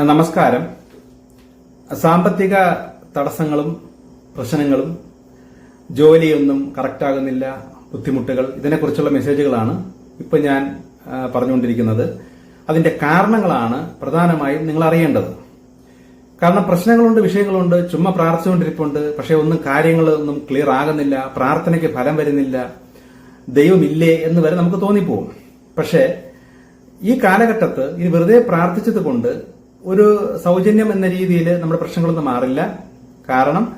നമസ്കാരം. സാമ്പത്തിക തടസ്സങ്ങളും പ്രശ്നങ്ങളും ജോലിയൊന്നും കറക്റ്റാകുന്നില്ല ബുദ്ധിമുട്ടുകൾ ഇതിനെക്കുറിച്ചുള്ള മെസ്സേജുകളാണ് ഇപ്പം ഞാൻ പറഞ്ഞുകൊണ്ടിരിക്കുന്നത്. അതിന്റെ കാരണങ്ങളാണ് പ്രധാനമായും നിങ്ങൾ അറിയേണ്ടത്. കാരണം പ്രശ്നങ്ങളുണ്ട് വിഷയങ്ങളുണ്ട് ചുമ്മാ പ്രാർത്ഥിച്ചുകൊണ്ടിരിപ്പുണ്ട് പക്ഷേ ഒന്നും കാര്യങ്ങളൊന്നും ക്ലിയർ ആകുന്നില്ല പ്രാർത്ഥനയ്ക്ക് ഫലം വരുന്നില്ല ദൈവമില്ലേ എന്ന് വരെ നമുക്ക് തോന്നിപ്പോകും പക്ഷേ ഈ കാലഘട്ടത്ത് ഇനി വെറുതെ പ്രാർത്ഥിച്ചത് കൊണ്ട് ഒരു സൗജന്യം എന്ന രീതിയിൽ നമ്മുടെ പ്രശ്നങ്ങളൊന്നും മാറില്ല. കാരണം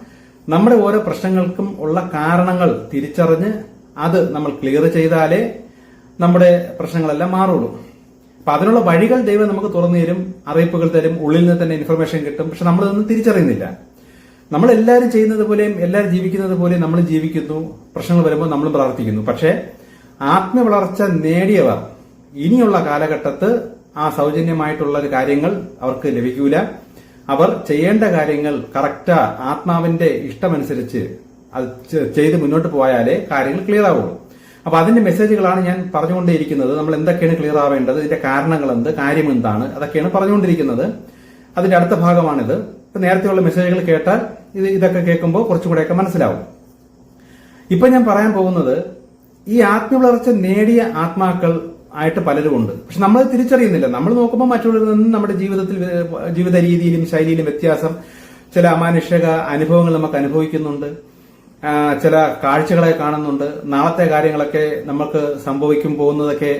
നമ്മുടെ ഓരോ പ്രശ്നങ്ങൾക്കും ഉള്ള കാരണങ്ങൾ തിരിച്ചറിഞ്ഞ് അത് നമ്മൾ ക്ലിയർ ചെയ്താലേ നമ്മുടെ പ്രശ്നങ്ങളെല്ലാം മാറുള്ളൂ. അപ്പൊ അതിനുള്ള വഴികൾ ദൈവം നമുക്ക് തുറന്നു തരും അറിയിപ്പുകൾ തരും ഉള്ളിൽ നിന്ന് തന്നെ ഇൻഫർമേഷൻ കിട്ടും. പക്ഷെ നമ്മളിതൊന്നും തിരിച്ചറിയുന്നില്ല. നമ്മൾ എല്ലാവരും ചെയ്യുന്നത് പോലെയും എല്ലാവരും ജീവിക്കുന്നത് പോലെയും നമ്മൾ ജീവിക്കുന്നു പ്രശ്നങ്ങൾ വരുമ്പോൾ നമ്മൾ പ്രാർത്ഥിക്കുന്നു. പക്ഷേ ആത്മവളർച്ച നേടിയവർ ഇനിയുള്ള കാലഘട്ടത്ത് ആ സൗജന്യമായിട്ടുള്ള ഒരു കാര്യങ്ങൾ അവർക്ക് ലഭിക്കൂല. അവർ ചെയ്യേണ്ട കാര്യങ്ങൾ കറക്റ്റ് ആത്മാവിന്റെ ഇഷ്ടമനുസരിച്ച് അത് ചെയ്ത് മുന്നോട്ട് പോയാലേ കാര്യങ്ങൾ ക്ലിയർ ആവുള്ളൂ. അപ്പൊ അതിന്റെ മെസ്സേജുകളാണ് ഞാൻ പറഞ്ഞുകൊണ്ടേയിരിക്കുന്നത്. നമ്മൾ എന്തൊക്കെയാണ് ക്ലിയർ ആവേണ്ടത്? ഇതിന്റെ കാരണങ്ങൾ എന്ത് കാര്യം എന്താണ് അതൊക്കെയാണ് പറഞ്ഞുകൊണ്ടിരിക്കുന്നത്. അതിന്റെ അടുത്ത ഭാഗമാണിത്. ഇപ്പൊ നേരത്തെയുള്ള മെസ്സേജുകൾ കേട്ടാൽ ഇത് ഇതൊക്കെ കേൾക്കുമ്പോൾ കുറച്ചും കൂടെയൊക്കെ മനസ്സിലാവും. ഇപ്പൊ ഞാൻ പറയാൻ പോകുന്നത് ഈ ആത്മവളർച്ച നേടിയ ആത്മാക്കൾ ആയിട്ട് പലരും ഉണ്ട്. പക്ഷെ നമ്മൾ തിരിച്ചറിയുന്നില്ല. നമ്മൾ നോക്കുമ്പോൾ മറ്റുള്ളവരിൽ നിന്നും നമ്മുടെ ജീവിതത്തിൽ ജീവിത രീതിയിലും ശൈലിയിലും വ്യത്യാസം ചില അമാനുഷിക അനുഭവങ്ങൾ നമുക്ക് അനുഭവിക്കുന്നുണ്ട്. ചില കാഴ്ചകളെ കാണുന്നുണ്ട്. നാളത്തെ കാര്യങ്ങളൊക്കെ നമുക്ക് സംഭവിക്കും പോകുന്നതൊക്കെ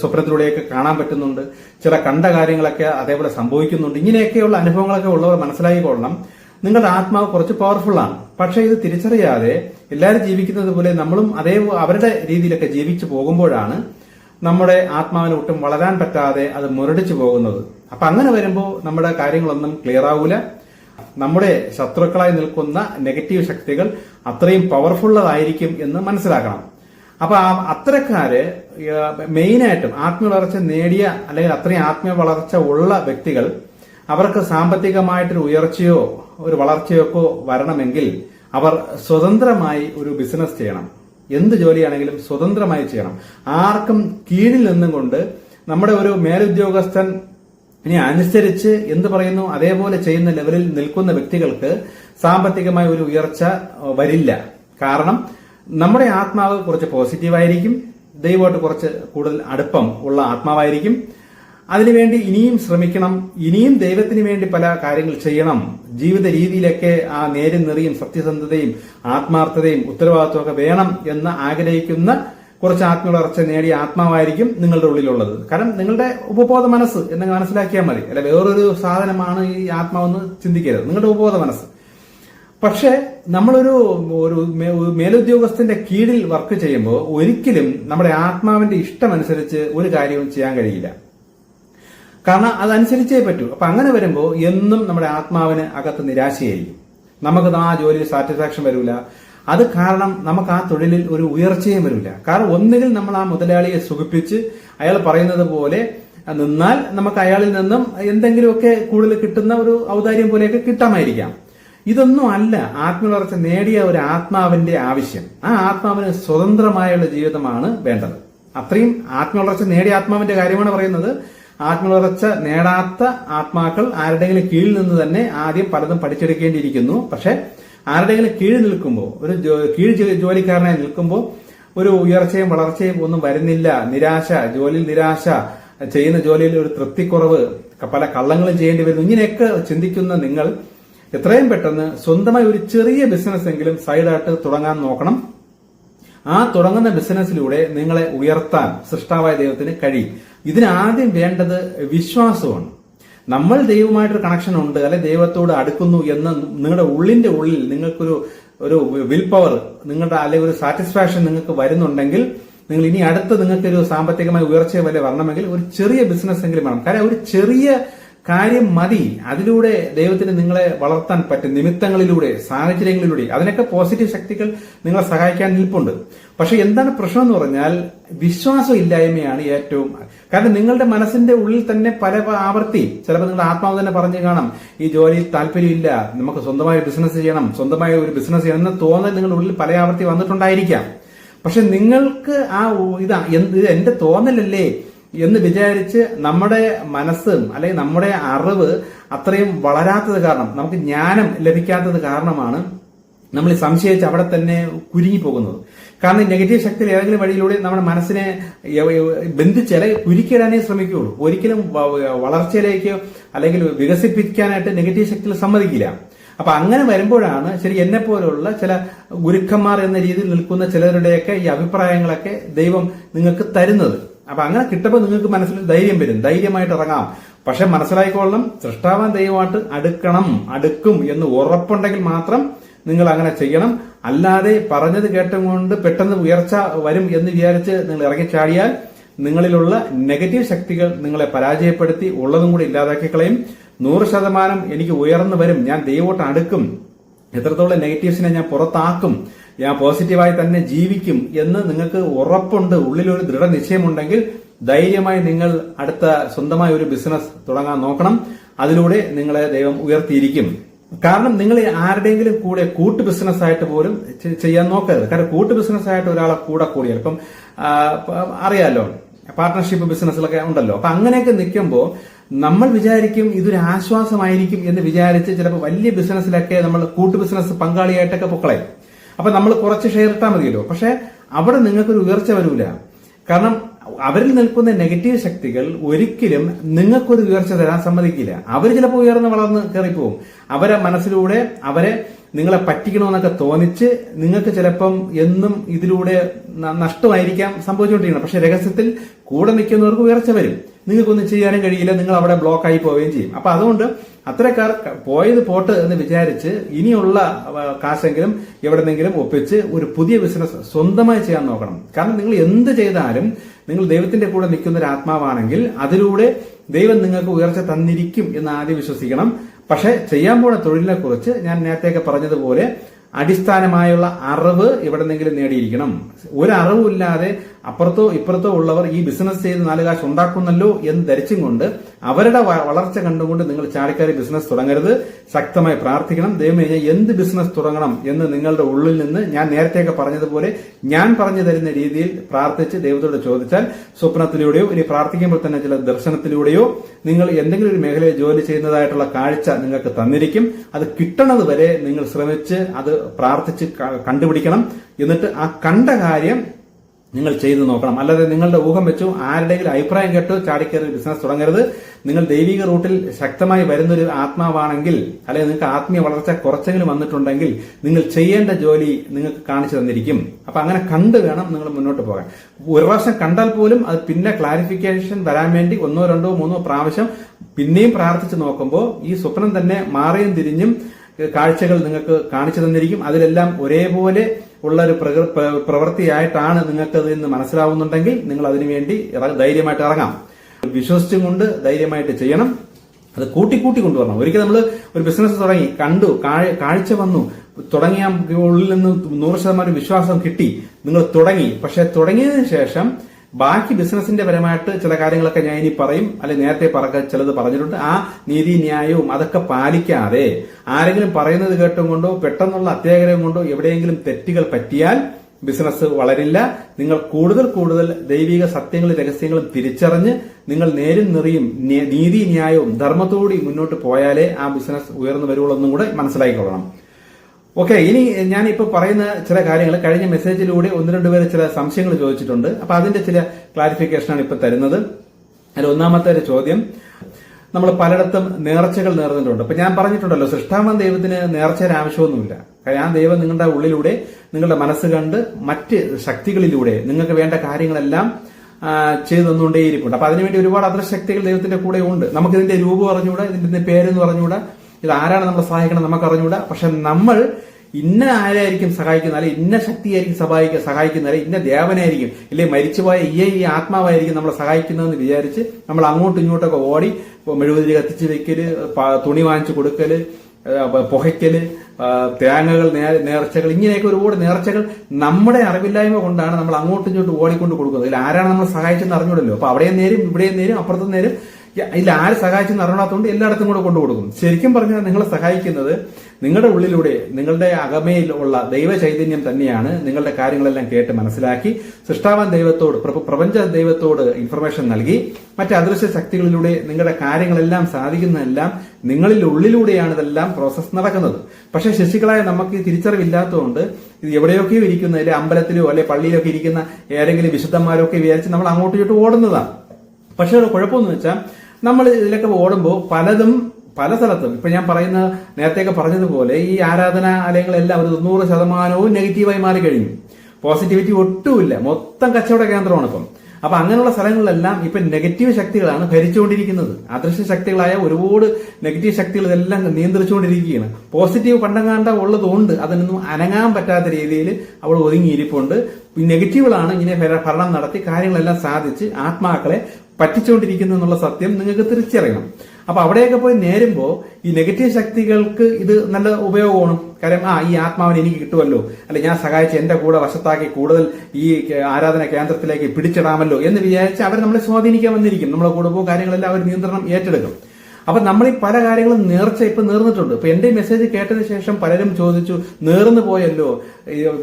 സ്വപ്നത്തിലൂടെയൊക്കെ കാണാൻ പറ്റുന്നുണ്ട്. ചില കണ്ട കാര്യങ്ങളൊക്കെ അതേപോലെ സംഭവിക്കുന്നുണ്ട്. ഇങ്ങനെയൊക്കെയുള്ള അനുഭവങ്ങളൊക്കെ ഉള്ളവർ മനസ്സിലാക്കിക്കൊള്ളണം. നിങ്ങളുടെ ആത്മാവ് കുറച്ച് പവർഫുൾ ആണ്. പക്ഷെ ഇത് തിരിച്ചറിയാതെ എല്ലാവരും ജീവിക്കുന്നത് പോലെ നമ്മളും അതേ അവരുടെ രീതിയിലൊക്കെ ജീവിച്ചു പോകുമ്പോഴാണ് നമ്മുടെ ആത്മാവിന് ഒട്ടും വളരാൻ പറ്റാതെ അത് മുരടിച്ചു പോകുന്നത്. അപ്പൊ അങ്ങനെ വരുമ്പോൾ നമ്മുടെ കാര്യങ്ങളൊന്നും ക്ലിയർ ആവൂല. നമ്മുടെ ശത്രുക്കളായി നിൽക്കുന്ന നെഗറ്റീവ് ശക്തികൾ അത്രയും പവർഫുള്ളതായിരിക്കും എന്ന് മനസ്സിലാക്കണം. അപ്പൊ അത്തരക്കാര് മെയിനായിട്ടും ആത്മീയ വളർച്ച നേടിയ അല്ലെങ്കിൽ അത്രയും ആത്മീയ വളർച്ച ഉള്ള വ്യക്തികൾ അവർക്ക് സാമ്പത്തികമായിട്ടൊരു ഉയർച്ചയോ ഒരു വളർച്ചയോ ഒക്കെ വരണമെങ്കിൽ അവർ സ്വതന്ത്രമായി ഒരു ബിസിനസ് ചെയ്യണം. എന്ത് ജോലിയാണെങ്കിലും സ്വതന്ത്രമായി ചെയ്യണം. ആർക്കും കീഴിൽ നിന്നും കൊണ്ട് നമ്മുടെ ഒരു മേലുദ്യോഗസ്ഥൻ ഇനി അനുസരിച്ച് എന്ത് പറയുന്നു അതേപോലെ ചെയ്യുന്ന ലെവലിൽ നിൽക്കുന്ന വ്യക്തികൾക്ക് സാമ്പത്തികമായ ഒരു ഉയർച്ച വരില്ല. കാരണം നമ്മുടെ ആത്മാവ് കുറച്ച് പോസിറ്റീവായിരിക്കും ദൈവമായിട്ട് കുറച്ച് കൂടുതൽ അടുപ്പം ഉള്ള ആത്മാവായിരിക്കും. അതിനുവേണ്ടി ഇനിയും ശ്രമിക്കണം ഇനിയും ദൈവത്തിന് വേണ്ടി പല കാര്യങ്ങൾ ചെയ്യണം. ജീവിത രീതിയിലൊക്കെ ആ നേരും നിറയും സത്യസന്ധതയും ആത്മാർത്ഥതയും ഉത്തരവാദിത്വമൊക്കെ വേണം എന്ന് ആഗ്രഹിക്കുന്ന കുറച്ച് ആത്മവളർച്ച നേടിയ ആത്മാവായിരിക്കും നിങ്ങളുടെ ഉള്ളിലുള്ളത്. കാരണം നിങ്ങളുടെ ഉപബോധ മനസ്സ് എന്ന് മനസ്സിലാക്കിയാൽ മതി. അല്ല വേറൊരു സാധനമാണ് ഈ ആത്മാവെന്ന് ചിന്തിക്കരുത്. നിങ്ങളുടെ ഉപബോധ മനസ്സ്. പക്ഷേ നമ്മളൊരു ഒരു മേലുദ്യോഗസ്ഥന്റെ കീഴിൽ വർക്ക് ചെയ്യുമ്പോൾ ഒരിക്കലും നമ്മുടെ ആത്മാവിന്റെ ഇഷ്ടമനുസരിച്ച് ഒരു കാര്യവും ചെയ്യാൻ കഴിയില്ല. കാരണം അതനുസരിച്ചേ പറ്റൂ. അപ്പൊ അങ്ങനെ വരുമ്പോൾ എന്നും നമ്മുടെ ആത്മാവിന് അകത്ത് നിരാശയായിരിക്കും നമുക്ക് ആ ജോലിയിൽ സാറ്റിസ്ഫാക്ഷൻ വരില്ല അത് കാരണം നമുക്ക് ആ തൊഴിലിൽ ഒരു ഉയർച്ചയും വരില്ല കാരണം ഒന്നുകിൽ നമ്മൾ ആ മുതലാളിയെ സുഖിപ്പിച്ച് അയാൾ പറയുന്നത് പോലെ നിന്നാൽ നമുക്ക് അയാളിൽ നിന്നും എന്തെങ്കിലുമൊക്കെ കൂടുതൽ കിട്ടുന്ന ഒരു ഔദാര്യം പോലെയൊക്കെ കിട്ടാമായിരിക്കാം. ഇതൊന്നും അല്ല ആത്മവളർച്ച നേടിയ ഒരു ആത്മാവിന്റെ ആവശ്യം. ആ ആത്മാവിന് സ്വതന്ത്രമായുള്ള ജീവിതമാണ് വേണ്ടത്. അത്രയും ആത്മവളർച്ച നേടിയ ആത്മാവിന്റെ കാര്യമാണ് പറയുന്നത്. ആത്മവളർച്ച നേടാത്ത ആത്മാക്കൾ ആരുടെയെങ്കിലും കീഴിൽ നിന്ന് തന്നെ ആദ്യം പലതും പഠിച്ചെടുക്കേണ്ടിയിരിക്കുന്നു. പക്ഷെ ആരുടെയെങ്കിലും കീഴ് നിൽക്കുമ്പോൾ ഒരു കീഴ് ജോലിക്കാരനായി നിൽക്കുമ്പോൾ ഒരു ഉയർച്ചയും വളർച്ചയും ഒന്നും വരുന്നില്ല. നിരാശ ജോലിയിൽ നിരാശ ചെയ്യുന്ന ജോലിയിൽ ഒരു തൃപ്തിക്കുറവ് പല കള്ളങ്ങളും ചെയ്യേണ്ടി വരുന്നു. ഇങ്ങനെയൊക്കെ ചിന്തിക്കുന്ന നിങ്ങൾ എത്രയും പെട്ടെന്ന് സ്വന്തമായി ഒരു ചെറിയ ബിസിനസ് എങ്കിലും സൈഡായിട്ട് തുടങ്ങാൻ നോക്കണം. ആ തുടങ്ങുന്ന ബിസിനസ്സിലൂടെ നിങ്ങളെ ഉയർത്താൻ സൃഷ്ടാവായ ദൈവത്തിന് കഴിയും. ഇതിന് ആദ്യം വേണ്ടത് വിശ്വാസമാണ്. നമ്മൾ ദൈവമായിട്ടൊരു കണക്ഷൻ ഉണ്ട് അല്ലെ ദൈവത്തോട് അടുക്കുന്നു എന്ന് നിങ്ങളുടെ ഉള്ളിന്റെ ഉള്ളിൽ നിങ്ങൾക്കൊരു ഒരു വിൽ പവർ നിങ്ങളുടെ അല്ലെങ്കിൽ ഒരു സാറ്റിസ്ഫാക്ഷൻ നിങ്ങൾക്ക് വരുന്നുണ്ടെങ്കിൽ നിങ്ങൾ ഇനി അടുത്ത് നിങ്ങൾക്ക് ഒരു സാമ്പത്തികമായ ഉയർച്ച വരെ വരണമെങ്കിൽ ഒരു ചെറിയ ബിസിനസ് എങ്കിലും വേണം. കാരണം ഒരു ചെറിയ കാര്യം മതി. അതിലൂടെ ദൈവത്തിന് നിങ്ങളെ വളർത്താൻ പറ്റും. നിമിത്തങ്ങളിലൂടെ സാഹചര്യങ്ങളിലൂടെ. അതിനൊക്കെ പോസിറ്റീവ് ശക്തികൾ നിങ്ങളെ സഹായിക്കാൻ നിൽപ്പുണ്ട്. പക്ഷെ എന്താണ് പ്രശ്നം എന്ന് പറഞ്ഞാൽ വിശ്വാസം ഇല്ലായ്മയാണ് ഏറ്റവും കാരണം നിങ്ങളുടെ മനസ്സിന്റെ ഉള്ളിൽ തന്നെ പല ആവർത്തി. ചിലപ്പോൾ നിങ്ങളുടെ ആത്മാവ് തന്നെ പറഞ്ഞു കാണാം ഈ ജോലിയിൽ താല്പര്യമില്ല നമുക്ക് സ്വന്തമായ ബിസിനസ് ചെയ്യണം സ്വന്തമായ ഒരു ബിസിനസ് ചെയ്യണം എന്ന് തോന്നൽ നിങ്ങളുടെ ഉള്ളിൽ പല ആവർത്തി വന്നിട്ടുണ്ടായിരിക്കാം. പക്ഷെ നിങ്ങൾക്ക് ആ ഇതാ ഇത് എന്റെ തോന്നലല്ലേ എന്ന് വിചാരിച്ച് നമ്മുടെ മനസ്സും അല്ലെങ്കിൽ നമ്മുടെ അറിവ് അത്രയും വളരാത്തത് കാരണം നമുക്ക് ജ്ഞാനം ലഭിക്കാത്തത് കാരണമാണ് നമ്മൾ സംശയിച്ച് അവിടെ തന്നെ കുരുങ്ങി പോകുന്നത് കാരണം നെഗറ്റീവ് ശക്തിയിൽ ഏതെങ്കിലും വഴിയിലൂടെ നമ്മുടെ മനസ്സിനെ യ- യ- ബന്ധിച്ച് കുരുക്കിടാനേ ശ്രമിക്കുകയുള്ളൂ. ഒരിക്കലും വളർച്ചയിലേക്ക് അല്ലെങ്കിൽ വികസിപ്പിക്കാനായിട്ട് നെഗറ്റീവ് ശക്തിയിൽ സമ്മതിക്കില്ല. അപ്പൊ അങ്ങനെ വരുമ്പോഴാണ് ശരി എന്നെ പോലെയുള്ള ചില ഗുരുക്കന്മാർ എന്ന രീതിയിൽ നിൽക്കുന്ന ചിലരുടെയൊക്കെ ഈ അഭിപ്രായങ്ങളൊക്കെ ദൈവം നിങ്ങൾക്ക് തരുന്നത്. അപ്പൊ അങ്ങനെ കിട്ടുമ്പോൾ നിങ്ങൾക്ക് മനസ്സിൽ ധൈര്യം വരും. ധൈര്യമായിട്ട് ഇറങ്ങാം. പക്ഷെ മനസ്സിലായിക്കൊള്ളണം സൃഷ്ടാവാൻ ദൈവമായിട്ട് അടുക്കണം അടുക്കും എന്ന് ഉറപ്പുണ്ടെങ്കിൽ മാത്രം നിങ്ങൾ അങ്ങനെ ചെയ്യണം. അല്ലാതെ പറഞ്ഞത് കേട്ടും കൊണ്ട് പെട്ടെന്ന് ഉയർച്ച വരും എന്ന് വിചാരിച്ച് നിങ്ങൾ ഇറങ്ങിച്ചാടിയാൽ നിങ്ങളിലുള്ള നെഗറ്റീവ് ശക്തികൾ നിങ്ങളെ പരാജയപ്പെടുത്തി ഉള്ളതും കൂടി ഇല്ലാതാക്കി കളയും. നൂറ് ശതമാനം എനിക്ക് ഉയർന്നു വരും. ഞാൻ ദൈവോട്ട് അടുക്കും. എത്രത്തോളം നെഗറ്റീവ്സിനെ ഞാൻ പുറത്താക്കും. ഞാൻ പോസിറ്റീവായി തന്നെ ജീവിക്കും എന്ന് നിങ്ങൾക്ക് ഉറപ്പുണ്ട്. ഉള്ളിലൊരു ദൃഢനിശ്ചയമുണ്ടെങ്കിൽ ധൈര്യമായി നിങ്ങൾ അടുത്ത സ്വന്തമായ ഒരു ബിസിനസ് തുടങ്ങാൻ നോക്കണം. അതിലൂടെ നിങ്ങളെ ദൈവം ഉയർത്തിയിരിക്കും. കാരണം നിങ്ങൾ ആരുടെയെങ്കിലും കൂടെ കൂട്ട് ബിസിനസ് ആയിട്ട് പോലും ചെയ്യാൻ നോക്കരുത്. കാരണം കൂട്ട് ബിസിനസ് ആയിട്ട് ഒരാളെ കൂടെ കൂടിയാൽ ഇപ്പം അറിയാലോ പാർട്ട്ണർഷിപ്പ് ബിസിനസ്സിലൊക്കെ ഉണ്ടല്ലോ. അപ്പൊ അങ്ങനെയൊക്കെ നിൽക്കുമ്പോൾ നമ്മൾ വിചാരിക്കും ഇതൊരു ആശ്വാസമായിരിക്കും എന്ന് വിചാരിച്ച് ചിലപ്പോൾ വലിയ ബിസിനസ്സിലൊക്കെ നമ്മൾ കൂട്ട് ബിസിനസ് പങ്കാളിയായിട്ടൊക്കെ പൊക്കളയും. അപ്പൊ നമ്മൾ കുറച്ച് ഷെയർ ഇട്ടാൽ മതിയല്ലോ. പക്ഷെ അവിടെ നിങ്ങൾക്കൊരു ഉയർച്ച വരൂല. കാരണം അവരിൽ നിൽക്കുന്ന നെഗറ്റീവ് ശക്തികൾ ഒരിക്കലും നിങ്ങൾക്കൊരു ഉയർച്ച തരാൻ സമ്മതിക്കില്ല. അവർ ചിലപ്പോൾ ഉയർന്ന് വളർന്ന് കയറിപ്പോവും അവരെ മനസ്സിലൂടെ അവരെ നിങ്ങളെ പറ്റിക്കണമെന്നൊക്കെ തോന്നിച്ച് നിങ്ങൾക്ക് ചിലപ്പം എന്നും ഇതിലൂടെ നഷ്ടമായിരിക്കാം സംഭവിച്ചുകൊണ്ടിരിക്കുന്നത്. പക്ഷെ രഹസ്യത്തിൽ കൂടെ നിൽക്കുന്നവർക്ക് ഉയർച്ച വരും. നിങ്ങൾക്കൊന്നും ചെയ്യാനും കഴിയില്ല. നിങ്ങൾ അവിടെ ബ്ലോക്ക് ആയി പോവുകയും ചെയ്യും. അപ്പൊ അതുകൊണ്ട് അത്തരക്കാർ ക- പോയത് പോട്ട് എന്ന് വിചാരിച്ച് ഇനിയുള്ള കാശെങ്കിലും എവിടെന്നെങ്കിലും ഒപ്പിച്ച് ഒരു പുതിയ ബിസിനസ് സ്വന്തമായി ചെയ്യാൻ നോക്കണം. കാരണം നിങ്ങൾ എന്ത് ചെയ്താലും നിങ്ങൾ ദൈവത്തിന്റെ കൂടെ നിൽക്കുന്ന ഒരു ആത്മാവാണെങ്കിൽ അതിലൂടെ ദൈവം നിങ്ങൾക്ക് ഉയർച്ച തന്നിരിക്കും എന്ന് ആദ്യം വിശ്വസിക്കണം. പക്ഷെ ചെയ്യാൻ പോണ തൊഴിലിനെ കുറിച്ച് ഞാൻ നേരത്തെയൊക്കെ പറഞ്ഞതുപോലെ അടിസ്ഥാനമായുള്ള അറിവ് എവിടെന്നെങ്കിലും നേടിയിരിക്കണം. ഒരു അറിവില്ലാതെ അപ്പുറത്തോ ഇപ്പുറത്തോ ഉള്ളവർ ഈ ബിസിനസ് ചെയ്ത് നാല് കാശ് ഉണ്ടാക്കുന്നല്ലോ എന്ന് ധരിച്ചും കൊണ്ട് അവരുടെ വളർച്ച കണ്ടുകൊണ്ട് നിങ്ങൾ ചാടിക്കാരി ബിസിനസ് തുടങ്ങരുത്. ശക്തമായി പ്രാർത്ഥിക്കണം. ദൈവമേ എന്ത് ബിസിനസ് തുടങ്ങണം എന്ന് നിങ്ങളുടെ ഉള്ളിൽ നിന്ന് ഞാൻ നേരത്തെയൊക്കെ പറഞ്ഞതുപോലെ ഞാൻ പറഞ്ഞു തരുന്ന രീതിയിൽ പ്രാർത്ഥിച്ച് ദൈവത്തോട് ചോദിച്ചാൽ സ്വപ്നത്തിലൂടെയോ ഇനി പ്രാർത്ഥിക്കുമ്പോൾ തന്നെ ചില ദർശനത്തിലൂടെയോ നിങ്ങൾ എന്തെങ്കിലും ഒരു മേഖലയിൽ ജോലി ചെയ്യുന്നതായിട്ടുള്ള കാഴ്ച നിങ്ങൾക്ക് തന്നിരിക്കും. അത് കിട്ടണത് വരെ നിങ്ങൾ ശ്രമിച്ച് അത് പ്രാർത്ഥിച്ച് കണ്ടുപിടിക്കണം. എന്നിട്ട് ആ കണ്ട കാര്യം നിങ്ങൾ ചെയ്തു നോക്കണം. അല്ലാതെ നിങ്ങളുടെ ഊഹം വെച്ചു ആരുടെയെങ്കിലും അഭിപ്രായം കേട്ടു ചാടിക്കയറി ബിസിനസ് തുടങ്ങരുത്. നിങ്ങൾ ദൈവിക റൂട്ടിൽ ശക്തമായി വരുന്നൊരു ആത്മാവാണെങ്കിൽ അല്ലെങ്കിൽ നിങ്ങൾക്ക് ആത്മീയ വളർച്ച കുറച്ചെങ്കിലും വന്നിട്ടുണ്ടെങ്കിൽ നിങ്ങൾ ചെയ്യേണ്ട ജോലി നിങ്ങൾക്ക് കാണിച്ചു തന്നിരിക്കും. അപ്പൊ അങ്ങനെ കണ്ടു വേണം നിങ്ങൾ മുന്നോട്ട് പോകാൻ. ഒരു പ്രാവശ്യം കണ്ടാൽ പോലും അത് പിന്നെ ക്ലാരിഫിക്കേഷൻ വരാൻ വേണ്ടി ഒന്നോ രണ്ടോ മൂന്നോ പ്രാവശ്യം പിന്നെയും പ്രാർത്ഥിച്ചു നോക്കുമ്പോൾ ഈ സ്വപ്നം തന്നെ മാറിയും തിരിഞ്ഞും കാഴ്ചകൾ നിങ്ങൾക്ക് കാണിച്ചു തന്നിരിക്കും. അതിലെല്ലാം ഒരേപോലെ ഉള്ള ഒരു പ്രവൃത്തിയായിട്ടാണ് നിങ്ങൾക്ക് അതിൽ മനസ്സിലാവുന്നുണ്ടെങ്കിൽ നിങ്ങൾ അതിനുവേണ്ടി ധൈര്യമായിട്ട് ഇറങ്ങാം. വിശ്വസിച്ചും കൊണ്ട് ധൈര്യമായിട്ട് ചെയ്യണം. അത് കൂട്ടി കൂട്ടി കൊണ്ടുവരണം. ഒരിക്കൽ നമ്മൾ ഒരു ബിസിനസ് തുടങ്ങി കണ്ടു കാഴ്- കാഴ്ച വന്നു തുടങ്ങിയ ഉള്ളിൽ നിന്ന് നൂറ് ശതമാനം വിശ്വാസം കിട്ടി നിങ്ങൾ തുടങ്ങി. പക്ഷെ തുടങ്ങിയതിനു ശേഷം ബാക്കി ബിസിനസിന്റെ പരമായിട്ട് ചില കാര്യങ്ങളൊക്കെ ഞാൻ ഇനി പറയും. അല്ലെ നേരത്തെ പറക്ക ചിലത് പറഞ്ഞിട്ടുണ്ട്. ആ നീതി ന്യായവും അതൊക്കെ പാലിക്കാതെ ആരെങ്കിലും പറയുന്നത് കേട്ടും കൊണ്ടോ പെട്ടെന്നുള്ള അത്യാഗ്രഹം കൊണ്ടോ എവിടെയെങ്കിലും തെറ്റുകൾ പറ്റിയാൽ ബിസിനസ് വളരില്ല. നിങ്ങൾ കൂടുതൽ കൂടുതൽ ദൈവിക സത്യങ്ങളും രഹസ്യങ്ങളും തിരിച്ചറിഞ്ഞ് നിങ്ങൾ നേരും നിറിയും നീതി ന്യായവും ധർമ്മത്തോടി മുന്നോട്ട് പോയാലേ ആ ബിസിനസ് ഉയർന്നു വരുവുള്ളൂ എന്നും കൂടെ മനസ്സിലാക്കിക്കൊള്ളണം ഓക്കെ ഇനി ഞാൻ ഇപ്പൊ പറയുന്ന ചില കാര്യങ്ങൾ കഴിഞ്ഞ മെസ്സേജിലൂടെ ഒന്ന് രണ്ട് പേര് ചില സംശയങ്ങൾ ചോദിച്ചിട്ടുണ്ട്. അപ്പൊ അതിന്റെ ചില ക്ലാരിഫിക്കേഷനാണ് ഇപ്പൊ തരുന്നത്. അതിൽ ഒന്നാമത്തെ ഒരു ചോദ്യം. നമ്മൾ പലയിടത്തും നേർച്ചകൾ നേർന്നിട്ടുണ്ട്. അപ്പൊ ഞാൻ പറഞ്ഞിട്ടുണ്ടല്ലോ സൃഷ്ടാവൻ ദൈവത്തിന് നേർച്ചയുടെ ആവശ്യമൊന്നുമില്ല. കാരണം ആ ദൈവം നിങ്ങളുടെ ഉള്ളിലൂടെ നിങ്ങളുടെ മനസ്സ് കണ്ട് മറ്റ് ശക്തികളിലൂടെ നിങ്ങൾക്ക് വേണ്ട കാര്യങ്ങളെല്ലാം ചെയ്തു തന്നുകൊണ്ടേയിരിക്കുന്നുണ്ട് അപ്പൊ അതിനുവേണ്ടി ഒരുപാട് അദൃശക്തികൾ ദൈവത്തിന്റെ കൂടെ ഉണ്ട്. നമുക്കിതിന്റെ രൂപം അറിഞ്ഞുകൂടാ ഇതിന്റെ പേരെന്ന് പറഞ്ഞുകൂടാ. ഇത് ആരാണ് നമ്മളെ സഹായിക്കണം നമുക്ക് അറിഞ്ഞുകൂടാ പക്ഷെ നമ്മൾ ഇന്ന ആരായിരിക്കും സഹായിക്കുന്ന അല്ലെ ഇന്ന ശക്തിയായിരിക്കും സഹായിക്കുക സഹായിക്കുന്ന അല്ലെ ഇന്ന ദേവനായിരിക്കും ഇല്ലെ മരിച്ചുപോയ ഈ ഈ ആത്മാവായിരിക്കും നമ്മളെ സഹായിക്കുന്നതെന്ന് വിചാരിച്ച് നമ്മൾ അങ്ങോട്ടും ഇങ്ങോട്ടൊക്കെ ഓടി മെഴുകുതിരി കത്തിച്ച് വെക്കൽ തുണി വാങ്ങിച്ചു കൊടുക്കൽ പുകയ്ക്കൽ തേങ്ങകൾ നേർച്ചകൾ ഇങ്ങനെയൊക്കെ ഒരുപാട് നേർച്ചകൾ നമ്മുടെ അറിവില്ലായ്മ കൊണ്ടാണ് നമ്മൾ അങ്ങോട്ടും ഇങ്ങോട്ടും ഓടിക്കൊണ്ട് കൊടുക്കുന്നത്. ഇതിൽ ആരാണ് നമ്മൾ സഹായിച്ചെന്ന് അറിഞ്ഞൂടല്ലോ. അപ്പൊ അവിടെയും നേരും ഇവിടെയും നേരും അപ്പുറത്തും നേരും. ഇതിൽ ആര് സഹായിച്ചെന്ന് അറിയണാത്തതുകൊണ്ട് എല്ലായിടത്തും കൂടെ കൊണ്ടു കൊടുക്കും. ശരിക്കും പറഞ്ഞാൽ നിങ്ങളെ സഹായിക്കുന്നത് നിങ്ങളുടെ ഉള്ളിലൂടെ നിങ്ങളുടെ അകമയിൽ ഉള്ള ദൈവ ചൈതന്യം തന്നെയാണ് നിങ്ങളുടെ കാര്യങ്ങളെല്ലാം കേട്ട് മനസ്സിലാക്കി സൃഷ്ടാവാൻ ദൈവത്തോട് പ്രപഞ്ച ദൈവത്തോട് ഇൻഫർമേഷൻ നൽകി മറ്റ് അദൃശ്യ ശക്തികളിലൂടെ നിങ്ങളുടെ കാര്യങ്ങളെല്ലാം സാധിക്കുന്നതെല്ലാം നിങ്ങളിൽ ഉള്ളിലൂടെയാണ് ഇതെല്ലാം പ്രോസസ്സ് നടക്കുന്നത്. പക്ഷെ ശിശുക്കളായ നമുക്ക് തിരിച്ചറിവില്ലാത്തതുകൊണ്ട് ഇത് ഇരിക്കുന്ന അല്ലെ അമ്പലത്തിലോ അല്ലെ പള്ളിയിലൊക്കെ ഇരിക്കുന്ന ഏതെങ്കിലും വിശുദ്ധന്മാരൊക്കെ വിചാരിച്ച് നമ്മൾ അങ്ങോട്ടും ഇങ്ങോട്ടും ഓടുന്നതാണ് പക്ഷെ കുഴപ്പമെന്ന് വെച്ചാൽ നമ്മൾ ഇതിലൊക്കെ ഓടുമ്പോൾ പലതും പല സ്ഥലത്തും ഇപ്പൊ ഞാൻ പറയുന്ന നേരത്തെയൊക്കെ പറഞ്ഞതുപോലെ ഈ ആരാധനാലയങ്ങളെല്ലാം ഒരു തൊണ്ണൂറ് ശതമാനവും നെഗറ്റീവായി മാറിക്കഴിഞ്ഞു. പോസിറ്റിവിറ്റി ഒട്ടുമില്ല. മൊത്തം കച്ചവട കേന്ദ്രമാണ് ഇപ്പം അപ്പൊ അങ്ങനെയുള്ള സ്ഥലങ്ങളിലെല്ലാം ഇപ്പൊ നെഗറ്റീവ് ശക്തികളാണ് ഭരിച്ചുകൊണ്ടിരിക്കുന്നത്. അദൃശ്യ ശക്തികളായ ഒരുപാട് നെഗറ്റീവ് ശക്തികൾ ഇതെല്ലാം നിയന്ത്രിച്ചുകൊണ്ടിരിക്കുകയാണ്. പോസിറ്റീവ് പണ്ടങ്ങാണ്ട ഉള്ളതുകൊണ്ട് അതിനൊന്നും അനങ്ങാൻ പറ്റാത്ത രീതിയിൽ അവൾ ഒതുങ്ങിയിരിപ്പുണ്ട്. നെഗറ്റീവുകളാണ് ഇങ്ങനെ ഭര- ഭരണം നടത്തി കാര്യങ്ങളെല്ലാം സാധിച്ച് ആത്മാക്കളെ പറ്റിച്ചുകൊണ്ടിരിക്കുന്നു എന്നുള്ള സത്യം നിങ്ങൾക്ക് തിരിച്ചറിയണം. അപ്പൊ അവിടെയൊക്കെ പോയി നേരുമ്പോ ഈ നെഗറ്റീവ് ശക്തികൾക്ക് ഇത് നല്ല ഉപയോഗമാണ്. കാര്യം ആ ഈ ആത്മാവിനെ എനിക്ക് കിട്ടുമല്ലോ. അല്ലെ ഞാൻ സഹായിച്ച് എന്റെ കൂടെ വശത്താക്കി കൂടുതൽ ഈ ആരാധന കേന്ദ്രത്തിലേക്ക് പിടിച്ചിടാമല്ലോ എന്ന് വിചാരിച്ച് അവർ നമ്മളെ സ്വാധീനിക്കാൻ വന്നിരിക്കും നമ്മളെ കുടുംബവും കാര്യങ്ങളെല്ലാം അവർ നിയന്ത്രണം ഏറ്റെടുക്കും. അപ്പൊ നമ്മൾ ഈ പല കാര്യങ്ങളും നേർച്ച ഇപ്പൊ നേർന്നിട്ടുണ്ട്. ഇപ്പൊ എന്റെ മെസ്സേജ് കേട്ടതിന് ശേഷം പലരും ചോദിച്ചു നേർന്നു പോയല്ലോ?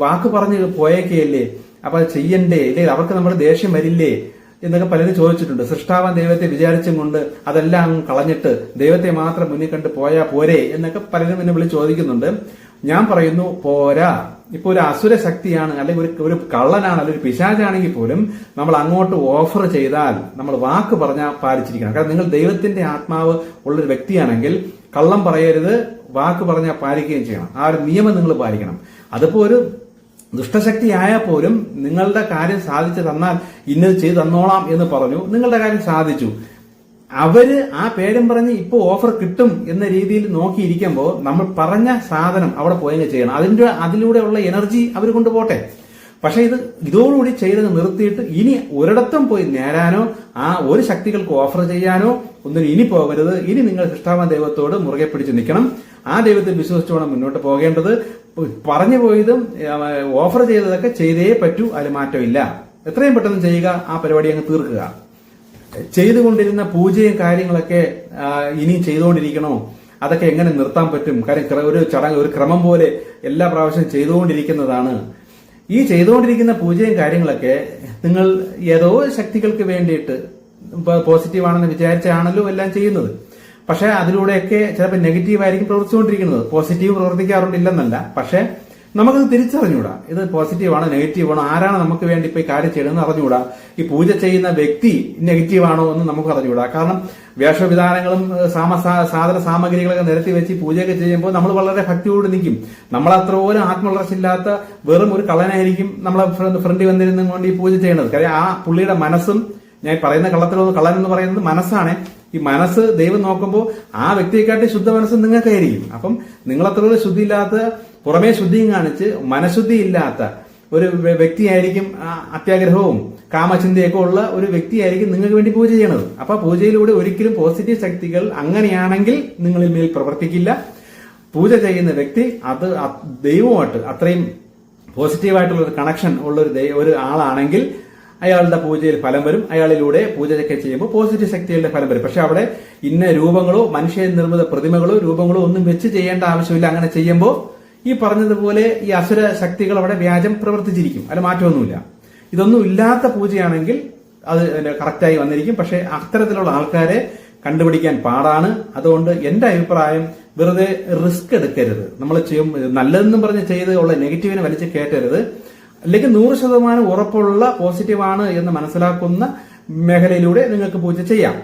വാക്ക് പറഞ്ഞ് പോയേക്കയല്ലേ? അപ്പൊ ചെയ്യണ്ടേ? ഇല്ലേ? അവർക്ക് നമ്മുടെ ദേഷ്യം വരില്ലേ? എന്നൊക്കെ പലരും ചോദിച്ചിട്ടുണ്ട്. സൃഷ്ടാവൻ ദൈവത്തെ വിചാരിച്ചും കൊണ്ട് അതെല്ലാം കളഞ്ഞിട്ട് ദൈവത്തെ മാത്രം മുന്നിൽ കണ്ട് പോയാ പോരെ എന്നൊക്കെ പലരും എന്നെ വിളിച്ച് ചോദിക്കുന്നുണ്ട്. ഞാൻ പറയുന്നു പോരാ. ഇപ്പൊ ഒരു അസുര ശക്തിയാണ് അല്ലെങ്കിൽ ഒരു ഒരു കള്ളനാണ് അല്ലെങ്കിൽ ഒരു പിശാചാണെങ്കിൽ പോലും നമ്മൾ അങ്ങോട്ട് ഓഫർ ചെയ്താൽ നമ്മൾ വാക്ക് പറഞ്ഞാൽ പാലിച്ചിരിക്കണം. കാരണം നിങ്ങൾ ദൈവത്തിന്റെ ആത്മാവ് ഉള്ളൊരു വ്യക്തിയാണെങ്കിൽ കള്ളം പറയരുത് വാക്ക് പറഞ്ഞാൽ പാലിക്കുകയും ചെയ്യണം. ആ ഒരു നിയമം നിങ്ങൾ പാലിക്കണം. അതിപ്പോ ഒരു ദുഷ്ടശക്തി ആയാൽ പോലും നിങ്ങളുടെ കാര്യം സാധിച്ചു തന്നാൽ ഇന്നത് ചെയ്തു തന്നോളാം എന്ന് പറഞ്ഞു. നിങ്ങളുടെ കാര്യം സാധിച്ചു. അവർ ആ പേരും പറഞ്ഞ് ഇപ്പോൾ ഓഫർ കിട്ടും എന്ന രീതിയിൽ നോക്കിയിരിക്കുമ്പോൾ നമ്മൾ പറഞ്ഞ സാധനം അവിടെ പോയെങ്കിൽ ചെയ്യണം. അതിന്റെ അതിലൂടെയുള്ള എനർജി അവർ കൊണ്ടുപോട്ടെ. പക്ഷെ ഇത് ഇതോടുകൂടി ചെയ്തത് നിർത്തിയിട്ട് ഇനി ഒരിടത്തും പോയി നേരാനോ ആ ഒരു ശക്തികൾക്ക് ഓഫർ ചെയ്യാനോ ഒന്നിനും ഇനി പോകരുത്. ഇനി നിങ്ങൾ സൃഷ്ടാവാൻ ദൈവത്തോട് മുറുകെ പിടിച്ച് നിൽക്കണം. ആ ദൈവത്തെ വിശ്വസിച്ചു വേണം മുന്നോട്ട് പോകേണ്ടത്. പറഞ്ഞു പോയതും ഓഫർ ചെയ്തതൊക്കെ ചെയ്തേ പറ്റൂ അതിൽ മാറ്റമില്ല എത്രയും പെട്ടെന്ന് ചെയ്യുക ആ പരിപാടി അങ്ങ് തീർക്കുക. ചെയ്തുകൊണ്ടിരുന്ന പൂജയും കാര്യങ്ങളൊക്കെ ഇനി ചെയ്തുകൊണ്ടിരിക്കണോ? അതൊക്കെ എങ്ങനെ നിർത്താൻ പറ്റും? കാര്യം ഒരു ചടങ്ങ് ഒരു ക്രമം പോലെ എല്ലാ പ്രാവശ്യം ചെയ്തുകൊണ്ടിരിക്കുന്നതാണ്. ഈ ചെയ്തുകൊണ്ടിരിക്കുന്ന പൂജയും കാര്യങ്ങളൊക്കെ നിങ്ങൾ ഏതോ ശക്തികൾക്ക് വേണ്ടിയിട്ട് പോസിറ്റീവ് ആണെന്ന് വിചാരിച്ചാണല്ലോ എല്ലാം ചെയ്യുന്നത്. പക്ഷെ അതിലൂടെയൊക്കെ ചിലപ്പോൾ നെഗറ്റീവ് ആയിരിക്കും പ്രവർത്തിച്ചുകൊണ്ടിരിക്കുന്നത്. പോസിറ്റീവ് പ്രവർത്തിക്കാറുണ്ടില്ലെന്നല്ല. പക്ഷെ നമുക്കത് തിരിച്ചറിഞ്ഞൂടാ. ഇത് പോസിറ്റീവാണോ നെഗറ്റീവാണോ ആരാണ് നമുക്ക് വേണ്ടി ഇപ്പൊ ഈ കാര്യം ചെയ്യണമെന്ന് അറിഞ്ഞൂടാ. ഈ പൂജ ചെയ്യുന്ന വ്യക്തി നെഗറ്റീവാണോ എന്ന് നമുക്ക് അറിഞ്ഞൂടാ. കാരണം വേഷവിധാനങ്ങളും സാധന സാമഗ്രികളൊക്കെ നിരത്തി വെച്ച് പൂജയൊക്കെ ചെയ്യുമ്പോൾ നമ്മൾ വളരെ ഭക്തിയോട് നിൽക്കും. നമ്മൾ അത്ര പോലും ആത്മവളർച്ചയില്ലാത്ത വെറും ഒരു കള്ളനായിരിക്കും നമ്മളെ ഫ്രണ്ട് ഫ്രണ്ടിൽ വന്നിരുന്നും കൊണ്ട് ഈ പൂജ ചെയ്യണത്. കാര്യം ആ പുള്ളിയുടെ മനസ്സും ഞാൻ പറയുന്ന കള്ളത്തിലൊന്ന് കള്ളൻ എന്ന് പറയുന്നത് മനസ്സാണ്. ഈ മനസ്സ് ദൈവം നോക്കുമ്പോൾ ആ വ്യക്തിയെക്കാട്ടി ശുദ്ധ മനസ്സ് നിങ്ങൾക്കായിരിക്കും. അപ്പം നിങ്ങളത്ര ശുദ്ധിയില്ലാത്ത പുറമേ ശുദ്ധിയും കാണിച്ച് മനഃശുദ്ധി ഇല്ലാത്ത ഒരു വ്യക്തിയായിരിക്കും അത്യാഗ്രഹവും കാമചിന്തയൊക്കെ ഉള്ള ഒരു വ്യക്തിയായിരിക്കും നിങ്ങൾക്ക് വേണ്ടി പൂജ ചെയ്യണത്. അപ്പൊ പൂജയിലൂടെ ഒരിക്കലും പോസിറ്റീവ് ശക്തികൾ അങ്ങനെയാണെങ്കിൽ നിങ്ങളിൽ മേൽ പ്രവർത്തിക്കില്ല. പൂജ ചെയ്യുന്ന വ്യക്തി അത് ദൈവമായിട്ട് അത്രയും പോസിറ്റീവായിട്ടുള്ള ഒരു കണക്ഷൻ ഉള്ള ഒരു ഒരു ആളാണെങ്കിൽ അയാളുടെ പൂജയിൽ ഫലം വരും. അയാളിലൂടെ പൂജയൊക്കെ ചെയ്യുമ്പോൾ പോസിറ്റീവ് ശക്തികളുടെ ഫലം വരും. പക്ഷെ അവിടെ ഇന്ന രൂപങ്ങളോ മനുഷ്യ നിർമ്മിത പ്രതിമകളോ രൂപങ്ങളോ ഒന്നും വെച്ച് ചെയ്യേണ്ട ആവശ്യമില്ല. അങ്ങനെ ചെയ്യുമ്പോൾ ഈ പറഞ്ഞതുപോലെ ഈ അസുര ശക്തികൾ അവിടെ വ്യാജം പ്രവർത്തിച്ചിരിക്കും. അല്ല മാറ്റമൊന്നുമില്ല. ഇതൊന്നും ഇല്ലാത്ത പൂജയാണെങ്കിൽ അത് കറക്റ്റായി വന്നിരിക്കും. പക്ഷെ അത്തരത്തിലുള്ള ആൾക്കാരെ കണ്ടുപിടിക്കാൻ പാടാണ്. അതുകൊണ്ട് എന്റെ അഭിപ്രായം വെറുതെ റിസ്ക് എടുക്കരുത്. നമ്മൾ ചെയ്യും നല്ലതെന്നും പറഞ്ഞ് ചെയ്ത് ഉള്ള നെഗറ്റീവിനെ വലിച്ച് കയറ്റരുത് അല്ലെങ്കിൽ നൂറ് ശതമാനം ഉറപ്പുള്ള പോസിറ്റീവാണ് എന്ന് മനസ്സിലാക്കുന്ന മേഖലയിലൂടെ നിങ്ങൾക്ക് പൂജ ചെയ്യാം.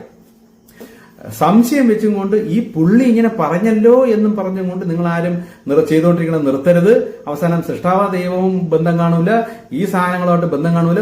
സംശയം വെച്ചും കൊണ്ട് ഈ പുള്ളി ഇങ്ങനെ പറഞ്ഞല്ലോ എന്നും പറഞ്ഞും കൊണ്ട് നിങ്ങൾ ആരും നിറ ചെയ്തുകൊണ്ടിരിക്കണം നിർത്തരുത്. അവസാനം സൃഷ്ടാവ ദൈവവും ബന്ധം കാണൂല. ഈ സാധനങ്ങളുമായിട്ട് ബന്ധം കാണൂല.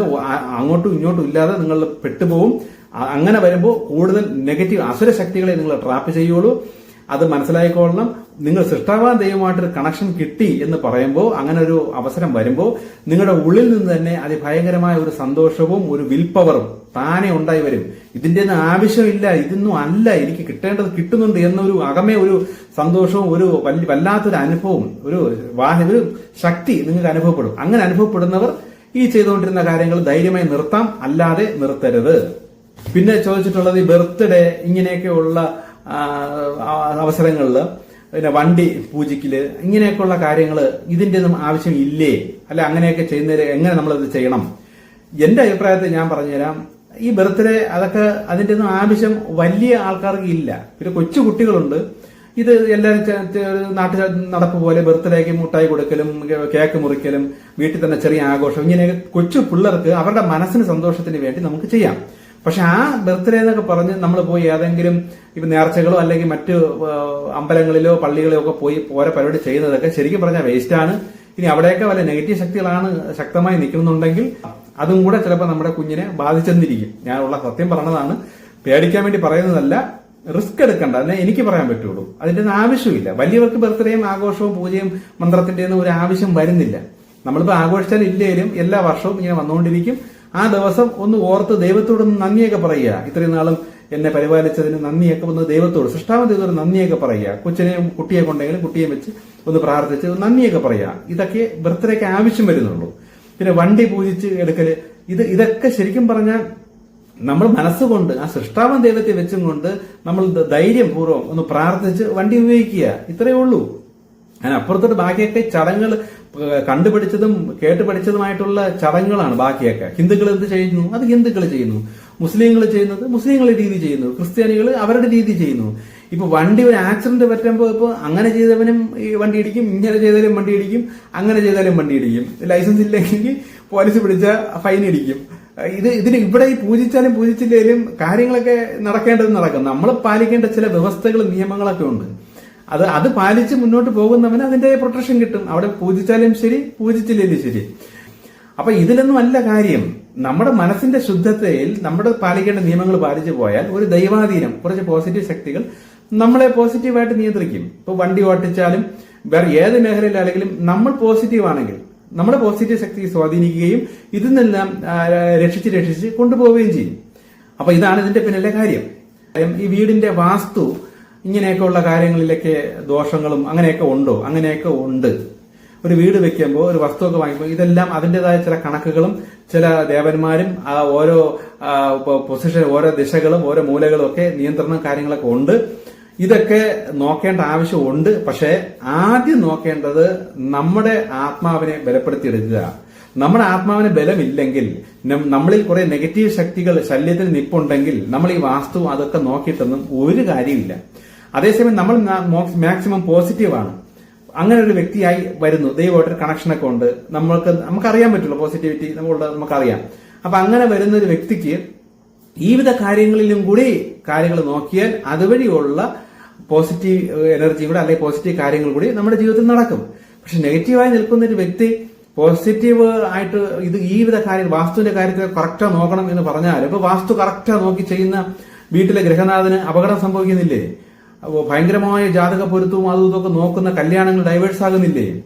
അങ്ങോട്ടും ഇങ്ങോട്ടും ഇല്ലാതെ നിങ്ങൾ പെട്ടുപോകും അങ്ങനെ വരുമ്പോൾ കൂടുതൽ നെഗറ്റീവ് അസുര ശക്തികളെ നിങ്ങൾ ട്രാപ്പ് ചെയ്യുള്ളൂ അത് മനസ്സിലായിക്കൊള്ളണം. നിങ്ങൾ സൃഷ്ടാവാൻ ദൈവമായിട്ടൊരു കണക്ഷൻ കിട്ടി എന്ന് പറയുമ്പോൾ അങ്ങനെ ഒരു അവസരം വരുമ്പോൾ നിങ്ങളുടെ ഉള്ളിൽ നിന്ന് തന്നെ അതിഭയങ്കരമായ ഒരു സന്തോഷവും ഒരു വിൽ പവറും താനെ ഉണ്ടായി വരും. ഇതിന്റെ ഒന്നും ആവശ്യമില്ല ഇതൊന്നും അല്ല എനിക്ക് കിട്ടേണ്ടത് കിട്ടുന്നുണ്ട് എന്നൊരു അകമേ ഒരു സന്തോഷവും ഒരു വല്ലാത്തൊരു അനുഭവവും ഒരു വാഹന ഒരു ശക്തി നിങ്ങൾക്ക് അനുഭവപ്പെടും. അങ്ങനെ അനുഭവപ്പെടുന്നവർ ഈ ചെയ്തുകൊണ്ടിരുന്ന കാര്യങ്ങൾ ധൈര്യമായി നിർത്താം അല്ലാതെ നിർത്തരുത്. പിന്നെ ചോദിച്ചിട്ടുള്ളത് ഈ ബർത്ത്ഡേ ഇങ്ങനെയൊക്കെയുള്ള അവസരങ്ങളിൽ പിന്നെ വണ്ടി പൂജിക്കൽ ഇങ്ങനെയൊക്കെയുള്ള കാര്യങ്ങൾ ഇതിന്റെ ഒന്നും ആവശ്യം ഇല്ലേ അല്ല അങ്ങനെയൊക്കെ ചെയ്യുന്നതിൽ എങ്ങനെ നമ്മളത് ചെയ്യണം? എന്റെ അഭിപ്രായത്തിൽ ഞാൻ പറഞ്ഞുതരാം. ഈ ബർത്ത്ഡേ അതൊക്കെ അതിന്റെ ഒന്നും ആവശ്യം വലിയ ആൾക്കാർക്ക് ഇല്ല. പിന്നെ കൊച്ചു കുട്ടികളുണ്ട്. ഇത് എല്ലാവരും നാട്ടിൽ നടപ്പ് പോലെ ബർത്ത്ഡേക്ക് മുട്ടായി കൊടുക്കലും കേക്ക് മുറിക്കലും വീട്ടിൽ തന്നെ ചെറിയ ആഘോഷം ഇങ്ങനെയൊക്കെ കൊച്ചു പിള്ളേർക്ക് അവരുടെ മനസ്സിന് സന്തോഷത്തിന് വേണ്ടി നമുക്ക് ചെയ്യാം. പക്ഷെ ആ ബർത്ത്ഡേ എന്നൊക്കെ പറഞ്ഞ് നമ്മൾ പോയി ഏതെങ്കിലും ഇപ്പൊ നേർച്ചകളോ അല്ലെങ്കിൽ മറ്റു അമ്പലങ്ങളിലോ പള്ളികളിലോ ഒക്കെ പോയി പോരെ പരിപാടി ചെയ്യുന്നതൊക്കെ ശരിക്കും പറഞ്ഞാൽ വേസ്റ്റ് ആണ്. ഇനി അവിടെയൊക്കെ വല്ല നെഗറ്റീവ് ശക്തികളാണ് ശക്തമായി നിൽക്കുന്നുണ്ടെങ്കിൽ അതും കൂടെ ചിലപ്പോൾ നമ്മുടെ കുഞ്ഞിനെ ബാധിച്ചെന്നിരിക്കും. ഞാനുള്ള സത്യം പറഞ്ഞതാണ്. പേടിക്കാൻ വേണ്ടി പറയുന്നതല്ല റിസ്ക് എടുക്കണ്ട. അല്ലെ? എനിക്ക് പറയാൻ പറ്റുള്ളൂ. അതിന്റെ ഒന്നും ആവശ്യമില്ല. വലിയവർക്ക് ബർത്ത്ഡേയും ആഘോഷവും പൂജയും മന്ത്രത്തിന്റെ ഒന്നും ഒരു ആവശ്യം വരുന്നില്ല. നമ്മളിപ്പോൾ ആഘോഷിച്ചാൽ ഇല്ലെങ്കിലും എല്ലാ വർഷവും ഇങ്ങനെ വന്നുകൊണ്ടിരിക്കും. ആ ദിവസം ഒന്ന് ഓർത്ത് ദൈവത്തോട് ഒന്ന് നന്ദിയൊക്കെ പറയുക. ഇത്രയും നാളും എന്നെ പരിപാലിച്ചതിന് നന്ദിയൊക്കെ ഒന്ന് ദൈവത്തോട് സൃഷ്ടാവ് ദൈവത്തോട് നന്ദിയൊക്കെ പറയുക. കൊച്ചിനെയും കുട്ടിയെ കൊണ്ടെങ്കിലും കുട്ടിയെ വെച്ച് ഒന്ന് പ്രാർത്ഥിച്ച് നന്ദിയൊക്കെ പറയുക. ഇതൊക്കെ ബർത്ത്ഡേക്ക് ആവശ്യം വരുന്നുള്ളൂ. പിന്നെ വണ്ടി പൂജിച്ച് എടുക്കൽ ഇത് ഇതൊക്കെ ശരിക്കും പറഞ്ഞാൽ നമ്മൾ മനസ്സുകൊണ്ട് ആ സൃഷ്ടാവൻ ദൈവത്തെ വെച്ചും കൊണ്ട് നമ്മൾ ധൈര്യപൂർവം ധൈര്യം പൂർവം ഒന്ന് പ്രാർത്ഥിച്ച് വണ്ടി ഉപയോഗിക്കുക. ഇത്രയേ ഉള്ളൂ. അതിനപ്പുറത്തോട്ട് ബാക്കിയൊക്കെ ചടങ്ങുകൾ കണ്ടുപിടിച്ചതും കേട്ട് പഠിച്ചതുമായിട്ടുള്ള ചടങ്ങുകളാണ് ബാക്കിയൊക്കെ. ഹിന്ദുക്കൾ എന്ത് ചെയ്യുന്നു? അത് ഹിന്ദുക്കൾ ചെയ്യുന്നു. മുസ്ലിങ്ങൾ ചെയ്യുന്നത് മുസ്ലിങ്ങളുടെ രീതി ചെയ്യുന്നു. ക്രിസ്ത്യാനികൾ അവരുടെ രീതി ചെയ്യുന്നു. ഇപ്പൊ വണ്ടി ഒരു ആക്സിഡന്റ് പറ്റുമ്പോൾ ഇപ്പൊ അങ്ങനെ ചെയ്തവനും ഈ വണ്ടി ഇടിക്കും ഇങ്ങനെ ചെയ്താലും വണ്ടി ഇടിക്കും അങ്ങനെ ചെയ്താലും വണ്ടി ഇടിക്കും. ലൈസൻസ് ഇല്ലെങ്കിൽ പോലീസ് പിടിച്ച ഫൈൻ ഇടിക്കും. ഇത് ഇതിന് ഇവിടെ ഈ പൂജിച്ചാലും പൂജിച്ചില്ലെങ്കിലും കാര്യങ്ങളൊക്കെ നടക്കേണ്ടത് നടക്കും. നമ്മൾ പാലിക്കേണ്ട ചില വ്യവസ്ഥകളും നിയമങ്ങളൊക്കെ ഉണ്ട്. അത് അത് പാലിച്ച് മുന്നോട്ട് പോകുന്നവന് അതിന്റെ പ്രൊട്ടക്ഷൻ കിട്ടും. അവിടെ പൂജിച്ചാലും ശരി പൂജിച്ചില്ലെങ്കിലും ശരി. അപ്പൊ ഇതിലൊന്നും അല്ല കാര്യം. നമ്മുടെ മനസ്സിന്റെ ശുദ്ധതയിൽ നമ്മുടെ പാലിക്കേണ്ട നിയമങ്ങൾ പാലിച്ചു പോയാൽ ഒരു ദൈവാധീനം കുറച്ച് പോസിറ്റീവ് ശക്തികൾ നമ്മളെ പോസിറ്റീവായിട്ട് നിയന്ത്രിക്കും. ഇപ്പൊ വണ്ടി ഓട്ടിച്ചാലും വേറെ ഏത് മേഖലയിലാണെങ്കിലും നമ്മൾ പോസിറ്റീവ് ആണെങ്കിൽ നമ്മുടെ പോസിറ്റീവ് ശക്തി സ്വാധീനിക്കുകയും ഇതിൽ നിന്നെല്ലാം രക്ഷിച്ച് രക്ഷിച്ച് കൊണ്ടുപോവുകയും ചെയ്യും. അപ്പൊ ഇതാണ് ഇതിന്റെ പിന്നിലെ കാര്യം. ഈ വീടിന്റെ വാസ്തു ഇങ്ങനെയൊക്കെ ഉള്ള കാര്യങ്ങളിലൊക്കെ ദോഷങ്ങളും അങ്ങനെയൊക്കെ ഉണ്ടോ? അങ്ങനെയൊക്കെ ഉണ്ട്. ഒരു വീട് വെക്കുമ്പോൾ ഒരു വസ്തുവൊക്കെ വാങ്ങിക്കുമ്പോൾ ഇതെല്ലാം അതിന്റെതായ ചില കണക്കുകളും ചില ദേവന്മാരും ആ ഓരോ പൊസിഷൻ ഓരോ ദിശകളും ഓരോ മൂലകളും ഒക്കെ നിയന്ത്രണം കാര്യങ്ങളൊക്കെ ഉണ്ട്. ഇതൊക്കെ നോക്കേണ്ട ആവശ്യമുണ്ട് പക്ഷേ ആദ്യം നോക്കേണ്ടത് നമ്മുടെ ആത്മാവിനെ ബലപ്പെടുത്തിയെടുക്കുക. നമ്മുടെ ആത്മാവിന് ബലമില്ലെങ്കിൽ നമ്മളിൽ കുറെ നെഗറ്റീവ് ശക്തികൾ ശല്യത്തിന് നിപ്പുണ്ടെങ്കിൽ നമ്മൾ ഈ വാസ്തു അതൊക്കെ നോക്കിയിട്ടൊന്നും ഒരു കാര്യമില്ല അതേസമയം നമ്മൾ മാക്സിമം പോസിറ്റീവാണ് അങ്ങനെ ഒരു വ്യക്തിയായി വരുന്നു. ദൈവമായിട്ടൊരു കണക്ഷനൊക്കെ ഉണ്ട്. നമ്മൾക്ക് നമുക്കറിയാൻ പറ്റുള്ളൂ. പോസിറ്റിവിറ്റി നമ്മളുടെ നമുക്കറിയാം. അപ്പൊ അങ്ങനെ വരുന്ന ഒരു വ്യക്തിക്ക് ജീവിത കാര്യങ്ങളിലും കൂടി കാര്യങ്ങൾ നോക്കിയാൽ അതുവഴിയുള്ള പോസിറ്റീവ് എനർജി കൂടെ അല്ലെങ്കിൽ പോസിറ്റീവ് കാര്യങ്ങൾ കൂടി നമ്മുടെ ജീവിതത്തിൽ നടക്കും. പക്ഷെ നെഗറ്റീവായി നിൽക്കുന്ന ഒരു വ്യക്തി പോസിറ്റീവ് ആയിട്ട് ഇത് ഈ വിധ കാര്യം വാസ്തുവിന്റെ കാര്യത്തിൽ കറക്റ്റാ നോക്കണം എന്ന് പറഞ്ഞാൽ ഇപ്പൊ വാസ്തു കറക്റ്റാ നോക്കി ചെയ്യുന്ന വീട്ടിലെ ഗൃഹനാഥന് അപകടം സംഭവിക്കുന്നില്ലേ? ഭയങ്കരമായ ജാതക പൊരുത്തവും അതും ഇതൊക്കെ നോക്കുന്ന കല്യാണങ്ങൾ ഡൈവേഴ്സ് ആകുന്നില്ലേ?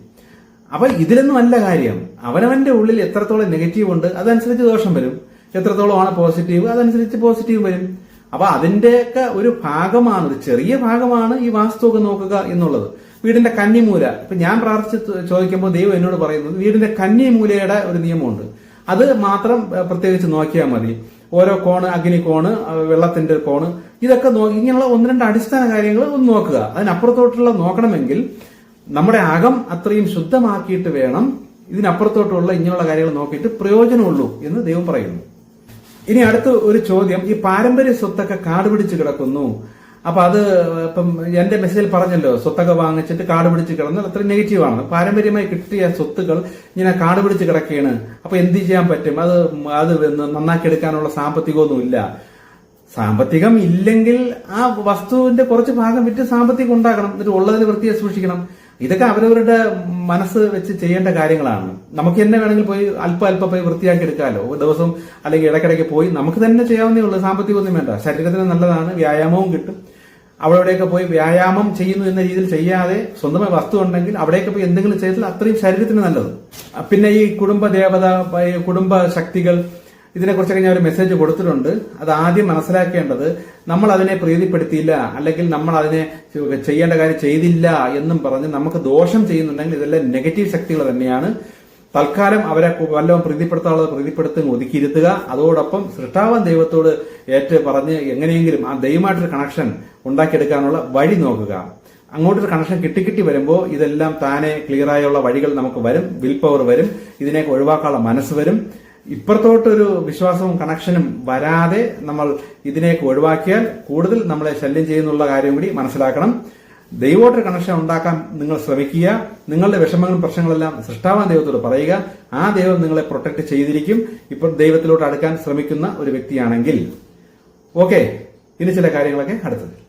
അപ്പൊ ഇതിലൊന്നും അല്ല കാര്യം. അവനവന്റെ ഉള്ളിൽ എത്രത്തോളം നെഗറ്റീവ് ഉണ്ട് അതനുസരിച്ച് ദോഷം വരും. എത്രത്തോളമാണ് പോസിറ്റീവ് അതനുസരിച്ച് പോസിറ്റീവ് വരും. അപ്പൊ അതിന്റെയൊക്കെ ഒരു ഭാഗമാണ് ഒരു ചെറിയ ഭാഗമാണ് ഈ വാസ്തുവൊക്കെ നോക്കുക എന്നുള്ളത്. വീടിന്റെ കന്നിമൂല. ഇപ്പൊ ഞാൻ പ്രാർത്ഥിച്ച് ചോദിക്കുമ്പോൾ ദൈവം എന്നോട് പറയുന്നത് വീടിന്റെ കന്നിമൂലയുടെ ഒരു നിയമമുണ്ട്. അത് മാത്രം പ്രത്യേകിച്ച് നോക്കിയാൽ മതി. ഓരോ കോണ് അഗ്നി കോണ് വെള്ളത്തിന്റെ കോണ് ഇതൊക്കെ നോക്കി ഇങ്ങനെയുള്ള ഒന്ന് രണ്ട് അടിസ്ഥാന കാര്യങ്ങൾ ഒന്ന് നോക്കുക. അതിനപ്പുറത്തോട്ടുള്ള നോക്കണമെങ്കിൽ നമ്മുടെ അകം അത്രയും ശുദ്ധമാക്കിയിട്ട് വേണം. ഇതിനപ്പുറത്തോട്ടുള്ള ഇങ്ങനെയുള്ള കാര്യങ്ങൾ നോക്കിയിട്ട് പ്രയോജനമുള്ളൂ എന്ന് ദൈവം പറയുന്നു. ഇനി അടുത്ത ഒരു ചോദ്യം. ഈ പാരമ്പര്യ സ്വത്തൊക്കെ കാടുപിടിച്ച് കിടക്കുന്നു. അപ്പൊ അത് ഇപ്പം എന്റെ മെസ്സേജിൽ പറഞ്ഞല്ലോ സ്വത്തൊക്കെ വാങ്ങിച്ചിട്ട് കാട് പിടിച്ച് കിടന്നാൽ അത്ര നെഗറ്റീവ് ആണ്. പാരമ്പര്യമായി കിട്ടിയ സ്വത്തുകൾ ഇങ്ങനെ കാട് പിടിച്ച് കിടക്കുകയാണ്. അപ്പൊ എന്ത് ചെയ്യാൻ പറ്റും? അത് അത് നന്നാക്കി എടുക്കാനുള്ള സാമ്പത്തികമൊന്നും ഇല്ല സാമ്പത്തികം ഇല്ലെങ്കിൽ ആ വസ്തുവിന്റെ കുറച്ച് ഭാഗം വിറ്റ് സാമ്പത്തികം ഉണ്ടാക്കണം എന്നിട്ട് ഉള്ളതിന് വൃത്തിയെ സൂക്ഷിക്കണം. ഇതൊക്കെ അവരവരുടെ മനസ്സ് വെച്ച് ചെയ്യേണ്ട കാര്യങ്ങളാണ്. നമുക്ക് എന്നെ വേണമെങ്കിൽ പോയി അല്പ അല്പം പോയി വൃത്തിയാക്കി എടുക്കാമല്ലോ ഒരു ദിവസം അല്ലെങ്കിൽ ഇടയ്ക്കിടയ്ക്ക് പോയി നമുക്ക് തന്നെ ചെയ്യാവുന്നേ ഉള്ളൂ. സാമ്പത്തികമൊന്നും വേണ്ട. ശരീരത്തിന് നല്ലതാണ്. വ്യായാമവും കിട്ടും. അവിടെയൊക്കെ പോയി വ്യായാമം ചെയ്യുന്നു എന്ന രീതിയിൽ ചെയ്യാതെ സ്വന്തമായി വസ്തു ഉണ്ടെങ്കിൽ അവിടെയൊക്കെ പോയി എന്തെങ്കിലും ചെയ്താൽ അത്രയും ശരീരത്തിന് നല്ലത്. പിന്നെ ഈ കുടുംബ ദേവത കുടുംബ ശക്തികൾ ഇതിനെക്കുറിച്ചൊക്കെ ഞാൻ ഒരു മെസ്സേജ് കൊടുത്തിട്ടുണ്ട്. അത് ആദ്യം മനസ്സിലാക്കേണ്ടത് നമ്മൾ അതിനെ പ്രീതിപ്പെടുത്തിയില്ല അല്ലെങ്കിൽ നമ്മൾ അതിനെ ചെയ്യേണ്ട കാര്യം ചെയ്തില്ല എന്നും പറഞ്ഞ് നമുക്ക് ദോഷം ചെയ്യുന്നുണ്ടെങ്കിൽ ഇതെല്ലാം നെഗറ്റീവ് ശക്തികൾ തന്നെയാണ്. തൽക്കാലം അവരെ വല്ലതും പ്രീതിപ്പെടുത്താനുള്ളത് പ്രീതിപ്പെടുത്തി ഒതുക്കിയിരുത്തുക. അതോടൊപ്പം സൃഷ്ടാവൻ ദൈവത്തോട് ഏറ്റ് പറഞ്ഞ് എങ്ങനെയെങ്കിലും ആ ദൈവമായിട്ടൊരു കണക്ഷൻ ഉണ്ടാക്കിയെടുക്കാനുള്ള വഴി നോക്കുക. അങ്ങോട്ടൊരു കണക്ഷൻ കിട്ടി കിട്ടി വരുമ്പോൾ ഇതെല്ലാം താനെ ക്ലിയറായുള്ള വഴികൾ നമുക്ക് വരും. വിൽ പവർ വരും. ഇതിനെ ഒഴിവാക്കാനുള്ള മനസ്സ് വരും. ഇപ്പുറത്തോട്ടൊരു വിശ്വാസവും കണക്ഷനും വരാതെ നമ്മൾ ഇതിനെയൊക്കെ ഒഴിവാക്കിയാൽ കൂടുതൽ നമ്മളെ ശല്യം ചെയ്യുന്നുള്ള കാര്യം കൂടി മനസ്സിലാക്കണം. ദൈവോട്ടൊരു കണക്ഷൻ ഉണ്ടാക്കാൻ നിങ്ങൾ ശ്രമിക്കുക നിങ്ങളുടെ വിഷമങ്ങളും പ്രശ്നങ്ങളെല്ലാം സൃഷ്ടാവാൻ ദൈവത്തോട് പറയുക ആ ദൈവം നിങ്ങളെ പ്രൊട്ടക്ട് ചെയ്തിരിക്കും. ഇപ്പോൾ ദൈവത്തിലോട്ട് അടുക്കാൻ ശ്രമിക്കുന്ന ഒരു വ്യക്തിയാണെങ്കിൽ. ഓക്കെ ഇനി ചില കാര്യങ്ങളൊക്കെ അടുത്തത്.